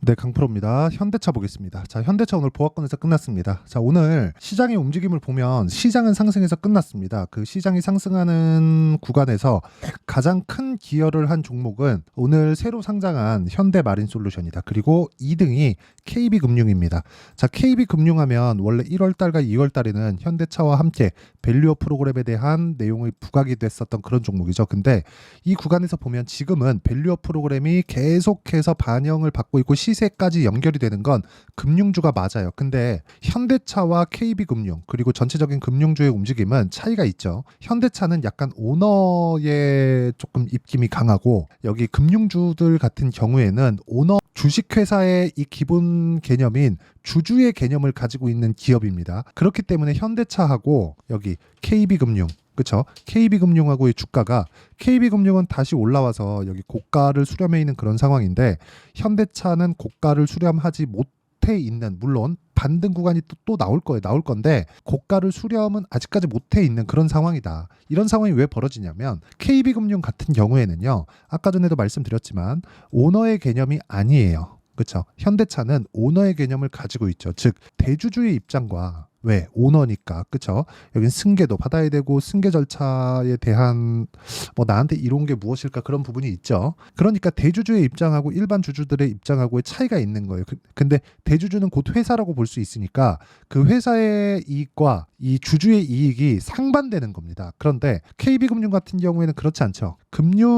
네, 강프로입니다. 현대차 보겠습니다. 자, 현대차 오늘 보합권에서 끝났습니다. 자, 오늘 시장의 움직임을 보면 시장은 상승해서 끝났습니다. 그 시장이 상승하는 구간에서 가장 큰 기여를 한 종목은 오늘 새로 상장한 현대 마린 솔루션이다. 그리고 2등이 KB금융입니다. 자, KB금융하면 원래 1월 달과 2월 달에는 현대차와 함께 밸류어 프로그램에 대한 내용이 부각이 됐었던 그런 종목이죠. 근데 이 구간에서 보면 지금은 밸류어 프로그램이 계속해서 반영을 받고 있고 시세까지 연결이 되는 건 금융주가 맞아요. 근데 현대차와 KB금융 그리고 전체적인 금융주의 움직임은 차이가 있죠. 현대차는 약간 오너의 조금 입김이 강하고 여기 금융주들 같은 경우에는 오너 주식회사의 이 기본 개념인 주주의 개념을 가지고 있는 기업입니다. 그렇기 때문에 현대차하고 여기 KB금융 그쵸? KB금융하고의 주가가 KB금융은 다시 올라와서 여기 고가를 수렴해 있는 그런 상황인데 현대차는 고가를 수렴하지 못해 있는 물론 반등 구간이 또, 또 나올 거예요. 나올 건데 고가를 수렴은 아직까지 못해 있는 그런 상황이다. 이런 상황이 왜 벌어지냐면 KB금융 같은 경우에는요. 아까 전에도 말씀드렸지만 오너의 개념이 아니에요. 그렇죠. 현대차는 오너의 개념을 가지고 있죠. 즉 대주주의 입장과 왜? 오너니까. 그쵸? 여긴 승계도 받아야 되고 승계 절차에 대한 뭐 나한테 이런 게 무엇일까 그런 부분이 있죠. 그러니까 대주주의 입장하고 일반 주주들의 입장하고의 차이가 있는 거예요. 그- 근데 대주주는 곧 회사라고 볼 수 있으니까 그 회사의 이익과 이 주주의 이익이 상반되는 겁니다. 그런데 KB금융 같은 경우에는 그렇지 않죠.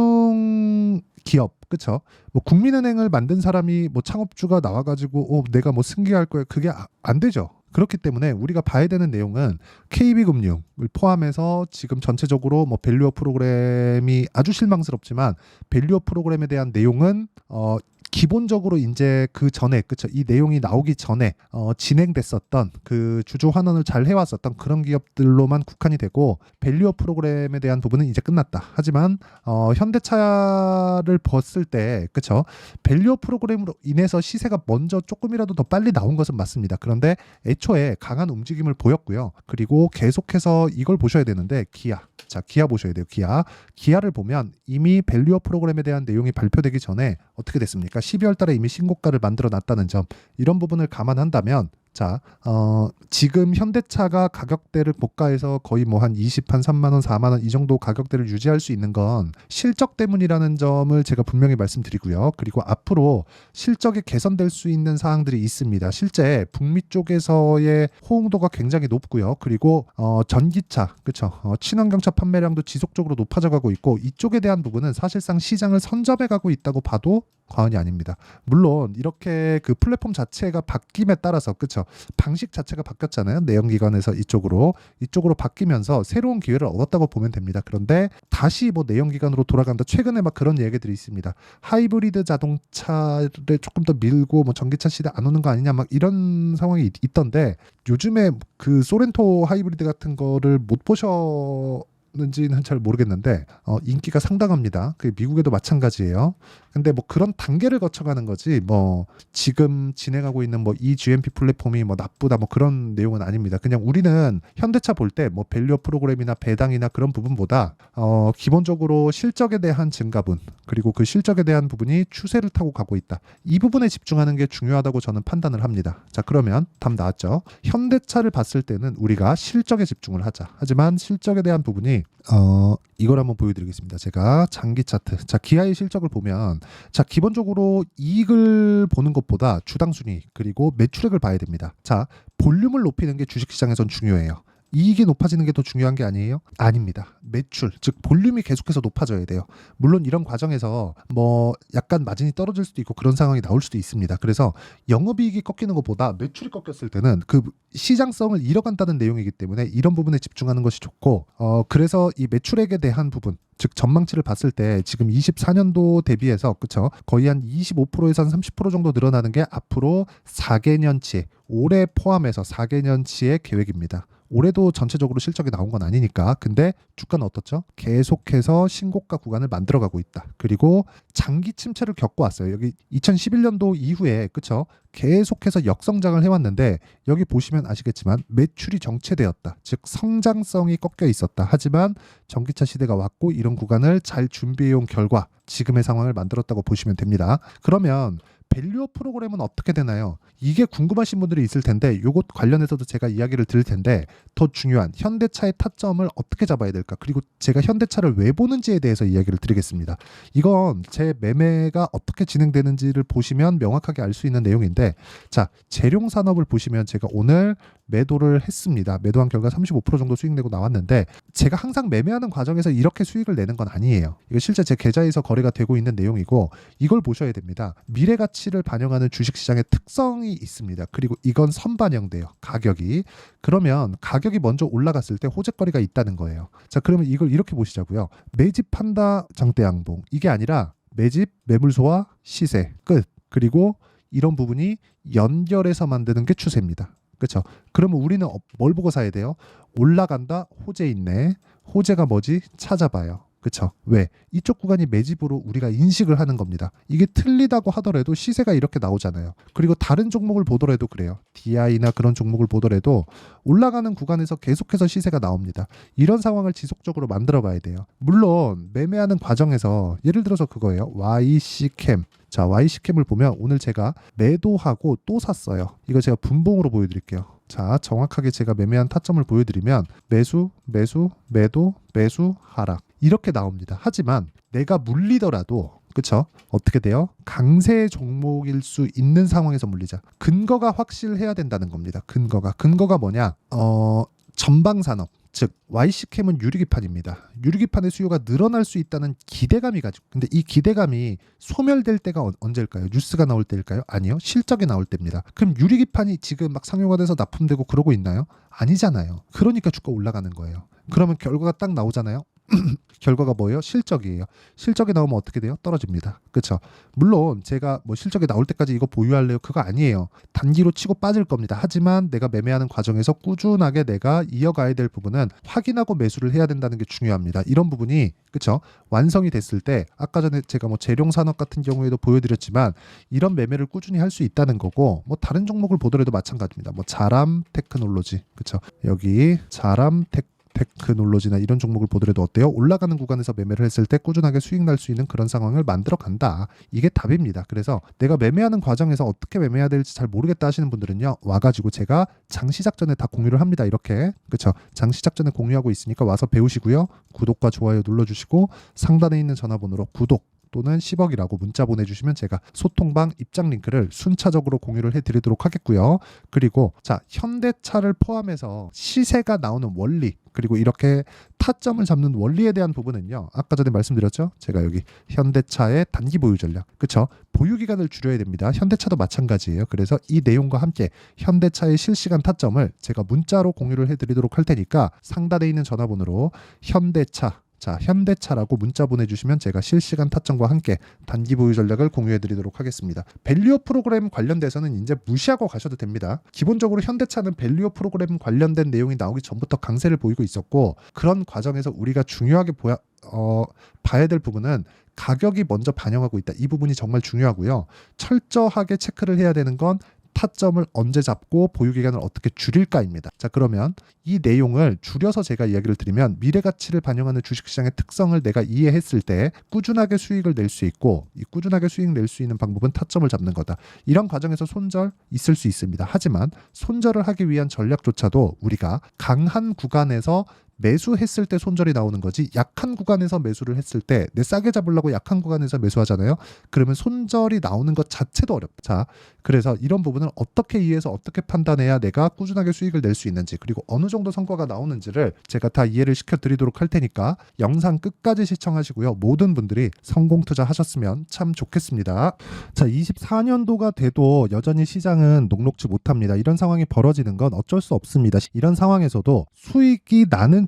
금융 기업 그쵸? 뭐 국민은행을 만든 사람이 뭐 창업주가 나와가지고 어 내가 뭐 승계할 거야. 그게 아- 안 되죠 그렇기 때문에 우리가 봐야 되는 내용은 KB금융을 포함해서 지금 전체적으로 뭐 밸류어 프로그램이 아주 실망스럽지만 밸류어 프로그램에 대한 내용은 어 기본적으로 이제 그 전에 그쵸 이 내용이 나오기 전에 어 진행됐었던 그 주주 환원을 잘 해왔었던 그런 기업들로만 국한이 되고 밸류어 프로그램에 대한 부분은 이제 끝났다. 하지만 어 현대차를 봤을 때 그쵸 밸류어 프로그램으로 인해서 시세가 먼저 조금이라도 더 빨리 나온 것은 맞습니다. 그런데 애초에 강한 움직임을 보였고요. 그리고 계속해서 이걸 보셔야 되는데 기아. 자, 기아 보셔야 돼요. 기아. 기아를 보면 이미 밸류어 프로그램에 대한 내용이 발표되기 전에 어떻게 됐습니까? 12월 달에 이미 신고가를 만들어 놨다는 점. 이런 부분을 감안한다면 자, 어, 지금 현대차가 가격대를 고가에서 거의 뭐 한 20, 한 3만 원, 4만 원 이 정도 가격대를 유지할 수 있는 건 실적 때문이라는 점을 제가 분명히 말씀드리고요. 그리고 앞으로 실적이 개선될 수 있는 사항들이 있습니다. 실제 북미 쪽에서의 호응도가 굉장히 높고요. 그리고 어, 전기차, 그렇죠. 어, 친환경차 판매량도 지속적으로 높아져 가고 있고 이쪽에 대한 부분은 사실상 시장을 선점해 가고 있다고 봐도 과언이 아닙니다. 물론 이렇게 그 플랫폼 자체가 바뀜에 따라서 그렇죠. 방식 자체가 바뀌었잖아요. 내연기관에서 이쪽으로 이쪽으로 바뀌면서 새로운 기회를 얻었다고 보면 됩니다. 그런데 다시 뭐 내연기관으로 돌아간다. 최근에 막 그런 얘기들이 있습니다. 하이브리드 자동차를 조금 더 밀고 뭐 전기차 시대 안 오는 거 아니냐 막 이런 상황이 있- 있던데 요즘에 그 소렌토 하이브리드 같은 거를 못 보셔 는지는 잘 모르겠는데 어, 인기가 상당합니다. 그 미국에도 마찬가지예요. 근데 뭐 그런 단계를 거쳐가는 거지 뭐 지금 진행하고 있는 뭐 이 GMP 플랫폼이 뭐 나쁘다 뭐 그런 내용은 아닙니다. 그냥 우리는 현대차 볼 때 뭐 밸류어 프로그램이나 배당이나 그런 부분보다 어 기본적으로 실적에 대한 증가분 그리고 그 실적에 대한 부분이 추세를 타고 가고 있다. 이 부분에 집중하는 게 중요하다고 저는 판단을 합니다. 자 그러면 답 나왔죠. 현대차를 봤을 때는 우리가 실적에 집중을 하자. 하지만 실적에 대한 부분이 어 이걸 한번 보여드리겠습니다. 제가 장기 차트. 자 기아의 실적을 보면 자 기본적으로 이익을 보는 것보다 주당 순위 그리고 매출액을 봐야 됩니다. 자 볼륨을 높이는 게 주식시장에선 중요해요. 이익이 높아지는 게 더 중요한 게 아니에요? 아닙니다. 매출, 즉 볼륨이 계속해서 높아져야 돼요. 물론 이런 과정에서 뭐 약간 마진이 떨어질 수도 있고 그런 상황이 나올 수도 있습니다. 그래서 영업이익이 꺾이는 것보다 매출이 꺾였을 때는 그 시장성을 잃어간다는 내용이기 때문에 이런 부분에 집중하는 것이 좋고 어 그래서 이 매출액에 대한 부분 즉 전망치를 봤을 때 지금 24년도 대비해서 그쵸 거의 한 25%에서 한 30% 정도 늘어나는 게 앞으로 4개년치 올해 포함해서 4개년치의 계획입니다. 올해도 전체적으로 실적이 나온 건 아니니까. 근데 주가는 어떻죠? 계속해서 신고가 구간을 만들어가고 있다. 그리고 장기 침체를 겪고 왔어요. 여기 2011년도 이후에 그쵸? 계속해서 역성장을 해왔는데 여기 보시면 아시겠지만 매출이 정체되었다. 즉 성장성이 꺾여 있었다. 하지만 전기차 시대가 왔고 이런 구간을 잘 준비해온 결과 지금의 상황을 만들었다고 보시면 됩니다. 그러면 밸류어 프로그램은 어떻게 되나요? 이게 궁금하신 분들이 있을 텐데 요것 관련해서도 제가 이야기를 드릴 텐데 더 중요한 현대차의 타점을 어떻게 잡아야 될까? 그리고 제가 현대차를 왜 보는지에 대해서 이야기를 드리겠습니다. 이건 제 매매가 어떻게 진행되는지를 보시면 명확하게 알 수 있는 내용인데 자, 재룡 산업을 보시면 제가 오늘 매도를 했습니다. 매도한 결과 35% 정도 수익 내고 나왔는데 제가 항상 매매하는 과정에서 이렇게 수익을 내는 건 아니에요. 이거 실제 제 계좌에서 거래가 되고 있는 내용이고 이걸 보셔야 됩니다. 미래 가치를 반영하는 주식 시장의 특성이 있습니다. 그리고 이건 선반영돼요. 가격이. 그러면 가격이 먼저 올라갔을 때 호재거리가 있다는 거예요. 자, 그러면 이걸 이렇게 보시자고요. 매집한다 장대 양봉. 이게 아니라 매집 매물소와 시세 끝. 그리고 이런 부분이 연결해서 만드는 게 추세입니다. 그렇죠? 그러면 우리는 어- 뭘 보고 사야 돼요? 올라간다. 호재 있네. 호재가 뭐지? 찾아봐요. 그렇죠? 왜? 이쪽 구간이 매집으로 우리가 인식을 하는 겁니다. 이게 틀리다고 하더라도 시세가 이렇게 나오잖아요. 그리고 다른 종목을 보더라도 그래요. DI나 그런 종목을 보더라도 올라가는 구간에서 계속해서 시세가 나옵니다. 이런 상황을 지속적으로 만들어 봐야 돼요. 물론 매매하는 과정에서 예를 들어서 그거예요. YC캠. 자, YC캠을 보면 오늘 제가 매도하고 또 샀어요. 이거 제가 분봉으로 보여드릴게요. 자, 정확하게 제가 매매한 타점을 보여드리면 매수, 매수, 매도, 매수, 하락 이렇게 나옵니다. 하지만 내가 물리더라도 그쵸? 어떻게 돼요? 강세 종목일 수 있는 상황에서 물리자. 근거가 확실해야 된다는 겁니다. 근거가. 근거가 뭐냐? 어, 전방 산업. 즉 YC캠은 유리기판입니다. 유리기판의 수요가 늘어날 수 있다는 기대감이 가지고 근데 이 기대감이 소멸될 때가 언- 언제일까요? 뉴스가 나올 때일까요? 아니요. 실적이 나올 때입니다. 그럼 유리기판이 지금 막 상용화 돼서 납품되고 그러고 있나요? 아니잖아요. 그러니까 주가 올라가는 거예요. 그러면 결과가 딱 나오잖아요. 결과가 뭐예요? 실적이에요. 실적이 나오면 어떻게 돼요? 떨어집니다. 그렇죠? 물론 제가 뭐 실적이 나올 때까지 이거 보유할래요? 그거 아니에요. 단기로 치고 빠질 겁니다. 하지만 내가 매매하는 과정에서 꾸준하게 내가 이어가야 될 부분은 확인하고 매수를 해야 된다는 게 중요합니다. 이런 부분이 그렇죠? 완성이 됐을 때 아까 전에 제가 뭐 재룡 산업 같은 경우에도 보여드렸지만 이런 매매를 꾸준히 할 수 있다는 거고 뭐 다른 종목을 보더라도 마찬가지입니다. 뭐 자람 테크놀로지 그렇죠? 여기 자람 테 테크놀로지나 이런 종목을 보더라도 어때요? 올라가는 구간에서 매매를 했을 때 꾸준하게 수익 날 수 있는 그런 상황을 만들어 간다. 이게 답입니다. 그래서 내가 매매하는 과정에서 어떻게 매매해야 될지 잘 모르겠다 하시는 분들은요. 와가지고 제가 장 시작 전에 다 공유를 합니다. 이렇게 그렇죠? 장 시작 전에 공유하고 있으니까 와서 배우시고요. 구독과 좋아요 눌러주시고 상단에 있는 전화번호로 구독 또는 10억이라고 문자 보내주시면 제가 소통방 입장 링크를 순차적으로 공유를 해드리도록 하겠고요. 그리고 자 현대차를 포함해서 시세가 나오는 원리 그리고 이렇게 타점을 잡는 원리에 대한 부분은요. 아까 전에 말씀드렸죠. 제가 여기 현대차의 단기 보유 전략. 그쵸? 보유 기간을 줄여야 됩니다. 현대차도 마찬가지예요. 그래서 이 내용과 함께 현대차의 실시간 타점을 제가 문자로 공유를 해드리도록 할 테니까 상단에 있는 전화번호로 현대차 자, 현대차라고 문자 보내주시면 제가 실시간 타점과 함께 단기 보유 전략을 공유해드리도록 하겠습니다. 밸류어 프로그램 관련돼서는 이제 무시하고 가셔도 됩니다. 기본적으로 현대차는 밸류어 프로그램 관련된 내용이 나오기 전부터 강세를 보이고 있었고 그런 과정에서 우리가 중요하게 보야, 어, 봐야 될 부분은 가격이 먼저 반영하고 있다. 이 부분이 정말 중요하고요. 철저하게 체크를 해야 되는 건 타점을 언제 잡고 보유 기간을 어떻게 줄일까입니다. 자, 그러면 이 내용을 줄여서 제가 이야기를 드리면 미래 가치를 반영하는 주식 시장의 특성을 내가 이해했을 때 꾸준하게 수익을 낼 수 있고 이 꾸준하게 수익 낼 수 있는 방법은 타점을 잡는 거다. 이런 과정에서 손절 있을 수 있습니다. 하지만 손절을 하기 위한 전략조차도 우리가 강한 구간에서 매수했을 때 손절이 나오는 거지 약한 구간에서 매수를 했을 때 내 싸게 잡으려고 약한 구간에서 매수하잖아요. 그러면 손절이 나오는 것 자체도 어렵다. 자, 그래서 이런 부분을 어떻게 이해해서 어떻게 판단해야 내가 꾸준하게 수익을 낼 수 있는지 그리고 어느 정도 성과가 나오는지를 제가 다 이해를 시켜드리도록 할 테니까 영상 끝까지 시청하시고요. 모든 분들이 성공 투자하셨으면 참 좋겠습니다. 자, 24년도가 돼도 여전히 시장은 녹록지 못합니다. 이런 상황이 벌어지는 건 어쩔 수 없습니다. 이런 상황에서도 수익이 나는